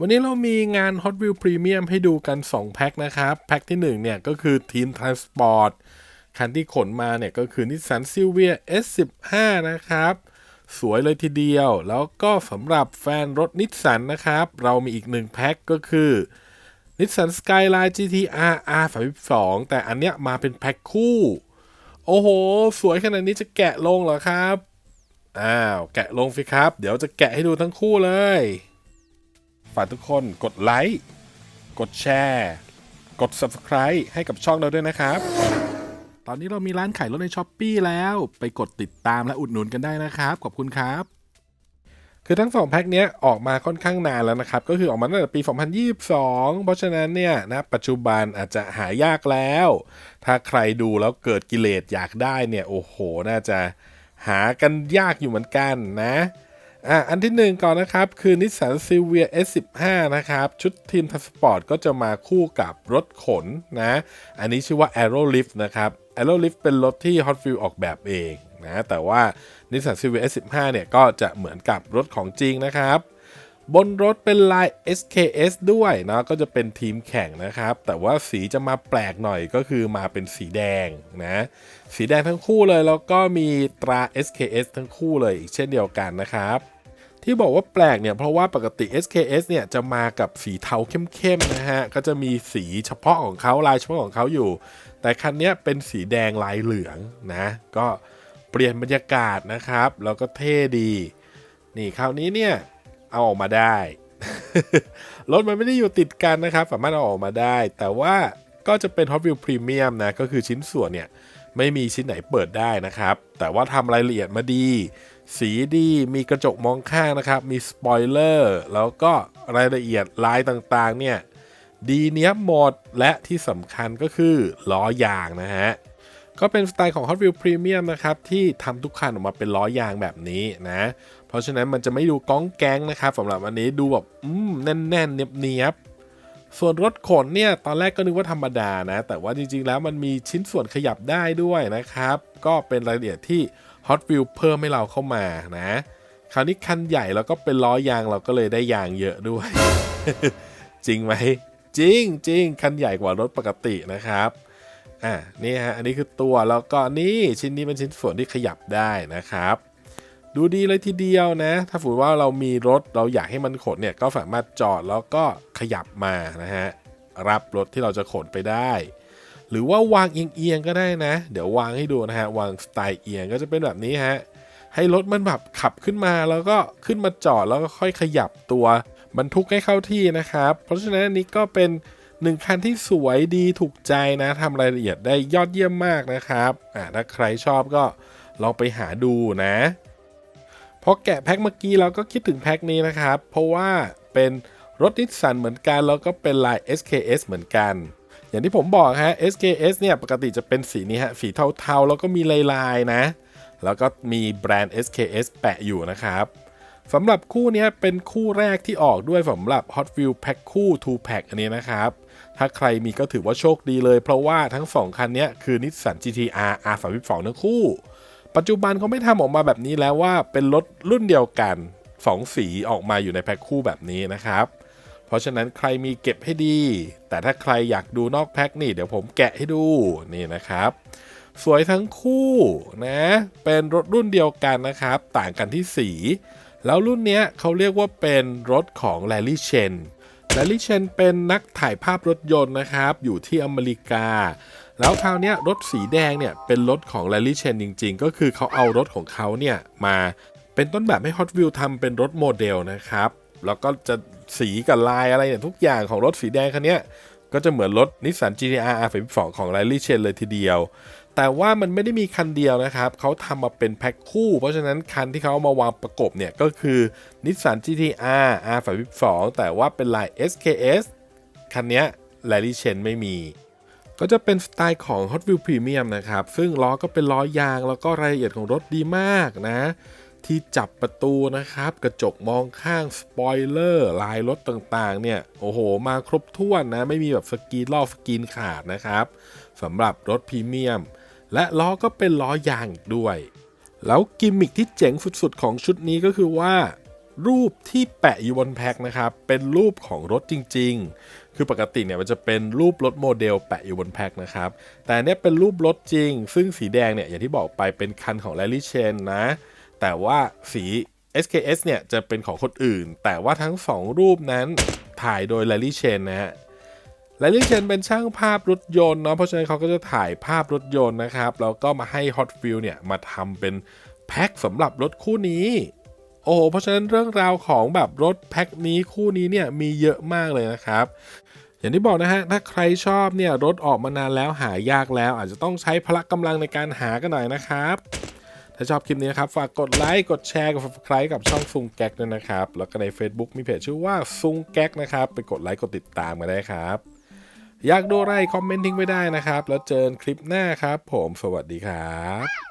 วันนี้เรามีงาน Hot Wheels Premium ให้ดูกัน 2 แพ็คนะครับ แพ็คที่1เนี่ยก็คือ Team Transport คันที่ขนมาเนี่ยก็คือ Nissan Silvia S15 นะครับ สวยเลยทีเดียว แล้วก็สำหรับแฟนรถนิสสันนะครับ เรามีอีกหนึ่งแพ็คก็คือ Nissan Skyline GTR R32 แต่อันเนี้ยมาเป็นแพ็คคู่ โอ้โห สวยขนาดนี้จะแกะลงเหรอครับ อ้าว แกะลงสิครับ เดี๋ยวจะแกะให้ดูทั้งคู่เลย ฝากทุกคนกดไลค์กดแชร์กด Subscribe ให้กับช่องเราด้วยนะครับ ตอนนี้เรามีร้านขายรถในช้อปปีแล้วไปกดติดตามและอุดหนุนกันได้นะครับ ขอบคุณครับ คือทั้งสองแพ็คเนี้ยออกมาค่อนข้างนานแล้วนะครับ ก็คือออกมาตั้งแต่ปี 2022 เพราะฉะนั้นเนี่ยนะปัจจุบันอาจจะหายากแล้ว ถ้าใครดูแล้วเกิดกิเลสอยากได้เนี่ย โอ้โห น่าจะหากันยากอยู่เหมือนกันนะ อะอันที่หนึ่งก่อนนะครับ คือ Nissan Silvia S15 นะครับ ชุดทีมทัสปอร์ตก็จะมาคู่กับรถขนนะ อันนี้ชื่อว่า Aerolift นะครับ Aerolift เป็นรถที่ Hot Wheels ออกแบบเองนะ แต่ว่า Nissan Silvia S15 เนี่ยก็จะเหมือนกับรถของจริงนะครับบนรถเป็นลาย SKS ด้วยนะก็จะเป็นทีมแข่งนะครับ แต่ว่าสีจะมาแปลกหน่อยก็คือมาเป็นสีแดงนะสีแดงทั้งคู่เลยแล้วก็มีตรา SKS ทั้งคู่เลยอีกเช่นเดียวกันนะครับ ที่บอกว่าแปลกเนี่ย เพราะว่าปกติ SKS เนี่ยจะมากับสีเทาเข้มๆนะฮะ ก็จะมีสีเฉพาะของเขาลายเฉพาะของเขาอยู่ แต่คันนี้เป็นสีแดงลายเหลืองนะ ก็เปลี่ยนบรรยากาศนะครับ แล้วก็เท่ดี นี่คราวนี้เนี่ย เอาออกมาได้ รถมันไม่ได้อยู่ติดกันนะครับ สามารถเอาออกมาได้ แต่ว่าก็จะเป็น Hot Wheels Premium นะ ก็คือชิ้นส่วนเนี่ย ไม่มีชิ้นไหนเปิดได้นะครับ แต่ว่าทำรายละเอียดมาดี สีดีมีกระจกมองข้างนะครับ มีสปอยเลอร์แล้วก็รายละเอียดลายต่างๆเนี่ยดีเนี้ยหมดและที่สำคัญก็คือล้อยางนะฮะ ก็เป็นสไตล์ของ Hot Wheels Premium นะครับ ที่ทำทุกคันออกมาเป็นล้อยางแบบนี้นะ เพราะฉะนั้นมันจะไม่ดูก้องแก๊งนะครับสำหรับอันนี้ดูแบบอืมแน่นๆเนียบๆ ส่วนรถขนเนี่ยตอนแรกก็นึกว่าธรรมดานะ แต่ว่าจริงๆแล้วมันมีชิ้นส่วนขยับได้ด้วยนะครับ ก็เป็นรายละเอียดที่ Hot w h e e l เพิ่มให้เราเข้ามานะ คราวนี้คันใหญ่แล้วก็เป็นล้อยางเราก็เลยได้ยางเยอะด้วย จริงไหมจริงจริงคันใหญ่กว่ารถปกตินะครับอะนี่ฮะอันนี้คือตัวแล้วก็นี่ชิ้นนี้เป็นชิ้นส่วนที่ขยับได้นะครับ ดูดีเลยทีเดียวนะ ถ้าฝืนว่าเรามีรถเราอยากให้มันขนเนี่ยก็สามารถจอดแล้วก็ขยับมานะฮะรับรถที่เราจะขนไปได้ หรือว่าวางเอียงๆก็ได้นะ เดี๋ยววางให้ดูนะฮะวางสไตล์เอียงก็จะเป็นแบบนี้ฮะให้รถมันแบบขับขึ้นมาแล้วก็ขึ้นมาจอดแล้วก็ค่อยขยับตัวบรรทุกให้เข้าที่นะครับ เพราะฉะนั้นอันนี้ก็เป็นหนึ่งคันที่สวยดีถูกใจนะทำรายละเอียดได้ยอดเยี่ยมมากนะครับอ่าถ้าใครชอบก็ลองไปหาดูนะ พอแกะแพ็คเมื่อกี้เราก็คิดถึงแพ็คนี้นะครับ เพราะว่าเป็นรถนิสสันเหมือนกัน แล้วก็เป็นลาย SKS เหมือนกัน อย่างที่ผมบอกฮะ SKS เนี่ยปกติจะเป็นสีนี้ฮะสีเทาๆ แล้วก็มีลายๆนะ แล้วก็มีแบรนด์ SKS แปะอยู่นะครับสำหรับคู่นี้เป็นคู่แรกที่ออกด้วยสำหรับ Hot Wheels Pack คู่ 2 Pack อันนี้นะครับ ถ้าใครมีก็ถือว่าโชคดีเลย เพราะว่าทั้ง 2 คันนี้คือ Nissan GT-R R32 ทั้งคู่ ปัจจุบันเขาไม่ทำออกมาแบบนี้แล้วว่าเป็นรถรุ่นเดียวกัน 2 สีออกมาอยู่ในแพ็คคู่แบบนี้นะครับ เพราะฉะนั้นใครมีเก็บให้ดี แต่ถ้าใครอยากดูนอกแพ็คนี่เดี๋ยวผมแกะให้ดูนี่นะครับ สวยทั้งคู่นะ เป็นรถรุ่นเดียวกันนะครับ ต่างกันที่สี แล้วรุ่นนี้เขาเรียกว่าเป็นรถของ Larry Chen Larry Chen เป็นนักถ่ายภาพรถยนต์นะครับ อยู่ที่อเมริกา แล้วคราวนี้รถสีแดงเนี่ยเป็นรถของ Larry Chen จริง ๆ ก็คือเขาเอารถของเขาเนี่ยมาเป็นต้นแบบให้ Hot Wheels ทำเป็นรถโมเดลนะครับ แล้วก็จะสีกับลายอะไรเนี่ยทุกอย่างของรถสีแดงคันนี้ก็จะเหมือนรถ Nissan GT-R R32 ของ Larry Chen เลยทีเดียว แต่ว่ามันไม่ได้มีคันเดียวนะครับ เขาทำมาเป็นแพ็คคู่ เพราะฉะนั้นคันที่เขาเอามาวางประกบเนี่ย ก็คือ Nissan GT-R R32 แต่ว่าเป็นลาย SKS คันนี้ย Larry Chen ไม่มี ก็จะเป็นสไตล์ของ Hot Wheels Premium นะครับ ซึ่งล้อก็เป็นล้อยางแล้วก็รายละเอียดของรถดีมากนะ ที่จับประตูนะครับ กระจกมองข้าง สปอยเลอร์ ลายรถต่างๆ เนี่ย โอ้โห มาครบถ้วนนะ ไม่มีแบบสกรีนลอกสกีนขาดนะครับสำหรับรถพรีเมียม และล้อก็เป็นล้อยางอีกด้วย แล้วกิมมิคที่เจ๋งสุดๆของชุดนี้ก็คือว่า รูปที่แปะอยู่บนแพ็คนะครับ เป็นรูปของรถจริง ๆ คือปกติเนี่ยมันจะเป็นรูปรถโมเดลแปะอยู่บนแพ็คนะครับ แต่เนี้ยเป็นรูปรถจริง ซึ่งสีแดงเนี่ยอย่างที่บอกไปเป็นคันของ Rally Chain นะ แต่ว่าสี SKS เนี่ยจะเป็นของคนอื่น แต่ว่าทั้ง 2 รูปนั้นถ่ายโดย Rally Chain นะฮะ และลี่เชนเป็นช่างภาพรถยนต์เนาะเพราะฉะนั้นเขาก็จะถ่ายภาพรถยนต์นะครับแล้วก็มาให้ Hot Wheel เนี่ยมาทำเป็นแพ็คสำหรับรถคู่นี้โอ้โหเพราะฉะนั้นเรื่องราวของแบบรถแพ็คนี้คู่นี้เนี่ยมีเยอะมากเลยนะครับ อย่างที่บอกนะฮะถ้าใครชอบเนี่ยรถออกมานานแล้วหายากแล้ว อาจจะต้องใช้พละกำลังในการหากันหน่อยนะครับ ถ้าชอบคลิปนี้นะครับ ฝากกดไลค์กดแชร์กด subscribe กับช่องซุงแก๊กด้วยนะครับ แล้วก็ใน Facebook มีเพจชื่อว่าซุงแก๊กนะครับ ไปกดไลค์กดติดตามมาได้ครับ อยากดูอะไรคอมเมนต์ทิ้งไว้ได้นะครับ แล้วเจอกันคลิปหน้าครับ ผมสวัสดีครับ